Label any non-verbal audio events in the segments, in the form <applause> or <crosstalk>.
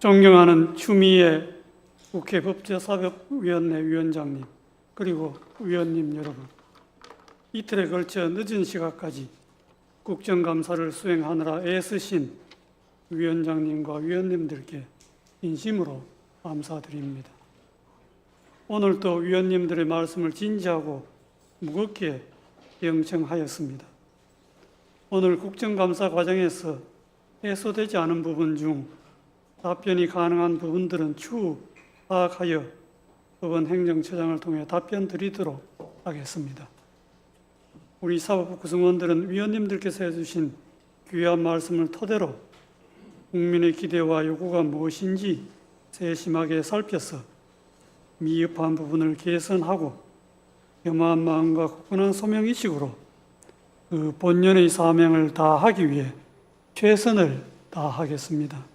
존경하는 추미애 국회 법제사법위원회 위원장님 그리고 위원님 여러분 이틀에 걸쳐 늦은 시간까지 국정감사를 수행하느라 애쓰신 위원장님과 위원님들께 인심으로 감사드립니다. 오늘도 위원님들의 말씀을 진지하고 무겁게 영청하였습니다. 오늘 국정감사 과정에서 해소되지 않은 부분 중 답변이 가능한 부분들은 추후 파악하여 법원 행정처장을 통해 답변 드리도록 하겠습니다. 우리 사법부 구성원들은 위원님들께서 해주신 귀한 말씀을 토대로 국민의 기대와 요구가 무엇인지 세심하게 살펴서 미흡한 부분을 개선하고 겸허한 마음과 굳건한 소명의식으로 그 본연의 사명을 다하기 위해 최선을 다하겠습니다.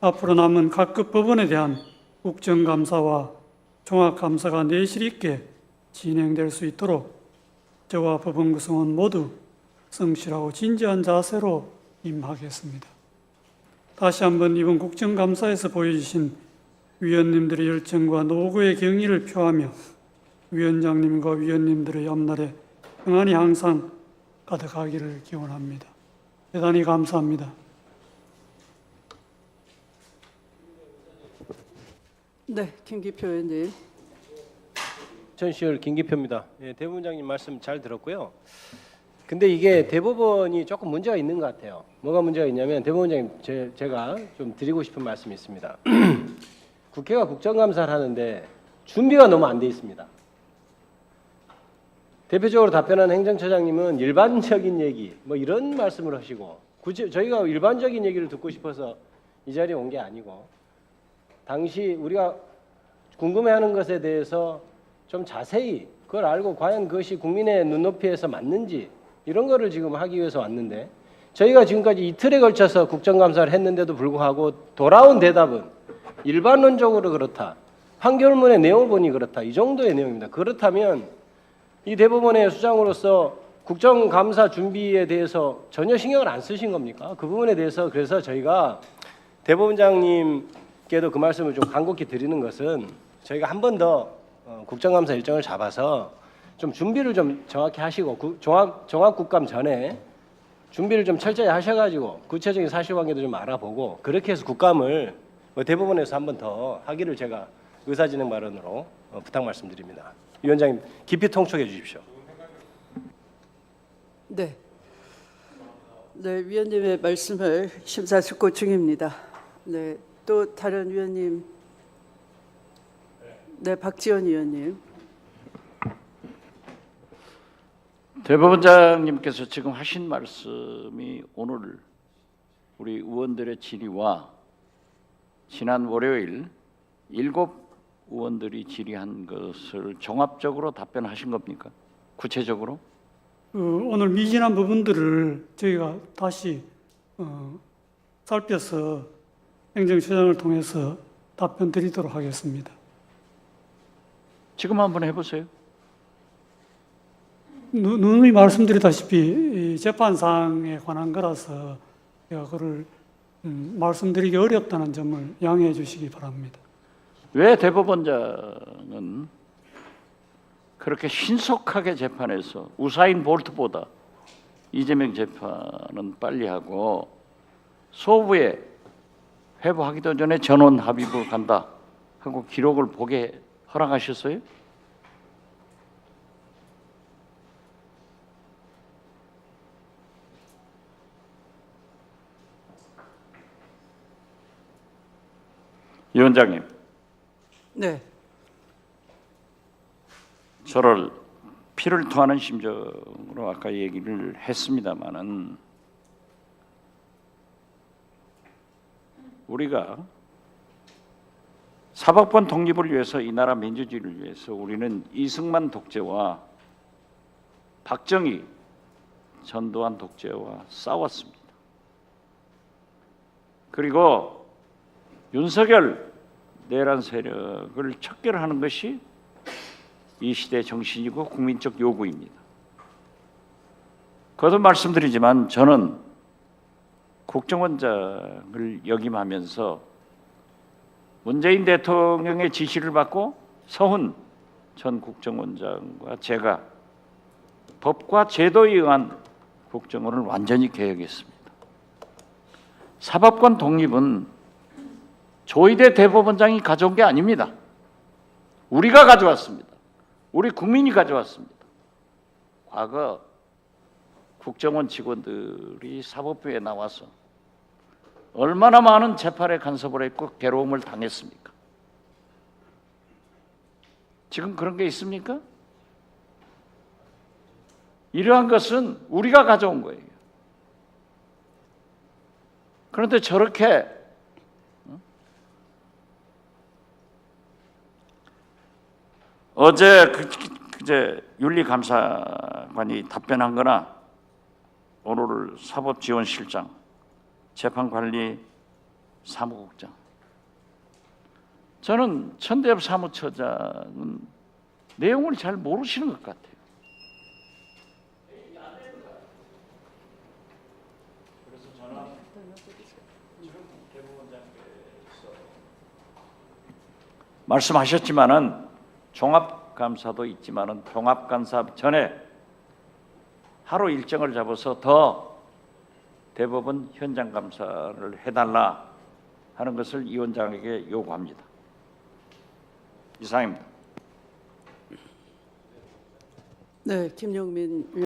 앞으로 남은 각급 법원에 대한 국정감사와 종합감사가 내실 있게 진행될 수 있도록 저와 법원 구성원 모두 성실하고 진지한 자세로 임하겠습니다. 다시 한번 이번 국정감사에서 보여주신 위원님들의 열정과 노고의 경의를 표하며 위원장님과 위원님들의 앞날에 평안이 항상 가득하기를 기원합니다. 대단히 감사합니다. 네, 김기표 의원님. 전시열 김기표입니다. 예, 대법원장님 말씀 잘 들었고요. 근데 이게 대법원이 조금 문제가 있는 것 같아요. 뭐가 문제가 있냐면 대법원장님 제, 제가 좀 드리고 싶은 말씀이 있습니다. <clears throat> 국회가 국정감사를 하는데 준비가 너무 안 돼 있습니다. 대표적으로 답변한 행정처장님은 일반적인 얘기 뭐 이런 말씀을 하시고 굳이 저희가 일반적인 얘기를 듣고 싶어서 이 자리에 온 게 아니고 당시 우리가 궁금해하는 것에 대해서 좀 자세히 그걸 알고 과연 그것이 국민의 눈높이에서 맞는지 이런 거를 지금 하기 위해서 왔는데 저희가 지금까지 이틀에 걸쳐서 국정감사를 했는데도 불구하고 돌아온 대답은 일반론적으로 그렇다. 판결문의 내용을 보니 그렇다. 이 정도의 내용입니다. 그렇다면 이 대법원의 수장으로서 국정감사 준비에 대해서 전혀 신경을 안 쓰신 겁니까? 그 부분에 대해서 그래서 저희가 대법원장님 께도 그 말씀을 좀 간곡히 드리는 것은 저희가 한 번더 어, 국정감사 일정을 잡아서 좀 준비를 좀 정확히 하시고 구- 종합 종합 국감 전에 준비를 좀 철저히 하셔가지고 구체적인 사실관계도 좀 알아보고 그렇게 해서 국감을 뭐 대법원에서 한 번 더 하기를 제가 의사진행 발언으로 어, 부탁 말씀드립니다. 위원장님 깊이 통촉해 주십시오. 네. 네, 위원님의 말씀을 심사숙고 중입니다. 네, 또 다른 위원님. 네, 박지원 위원님. 대법원장님께서 지금 하신 말씀이 오늘 우리 의원들의 질의와 지난 월요일 일곱 의원들이 질의한 것을 종합적으로 답변하신 겁니까? 구체적으로? 그 오늘 미진한 부분들을 저희가 다시 어, 살펴서 행정처장을 통해서 답변 드리도록 하겠습니다. 지금 한번 해보세요. 누- 누누이 말씀드리다시피 이 재판상에 관한 거라서 제가 그를 음, 말씀드리기 어렵다는 점을 양해해 주시기 바랍니다. 왜 대법원장은 그렇게 신속하게 재판해서 우사인 볼트보다 이재명 재판은 빨리 하고 소부에 회부하기도 전에 전원 합의부 간다 하고 기록을 보게 허락하셨어요? 위원장님, 네, 저를 피를 토하는 심정으로 아까 얘기를 했습니다마는 우리가 사법권 독립을 위해서 이 나라 민주주의를 위해서 우리는 이승만 독재와 박정희 전두환 독재와 싸웠습니다. 그리고 윤석열 내란 세력을 척결하는 것이 이 시대의 정신이고 국민적 요구입니다. 거듭 말씀드리지만 저는 국정원장을 역임하면서 문재인 대통령의 지시를 받고 서훈 전 국정원장과 제가 법과 제도에 의한 국정원을 완전히 개혁했습니다. 사법권 독립은 조희대 대법원장이 가져온 게 아닙니다. 우리가 가져왔습니다. 우리 국민이 가져왔습니다. 과거 국정원 직원들이 사법부에 나와서 얼마나 많은 재판에 간섭을 했고 괴로움을 당했습니까? 지금 그런 게 있습니까? 이러한 것은 우리가 가져온 거예요. 그런데 저렇게 어? 어제 그, 그제 윤리 감사관이 답변한 거나 오늘 사법 지원 실장 재판관리 사무국장 저는 천대엽 사무처장은 내용을 잘 모르시는 것 같아요. 말씀하셨지만은 종합 감사도 있지만은 종합 감사 전에 하루 일정을 잡아서 더 대법원 현장 감사를 해달라 하는 것을 이 원장에게 요구합니다. 이상입니다. 네, 김용민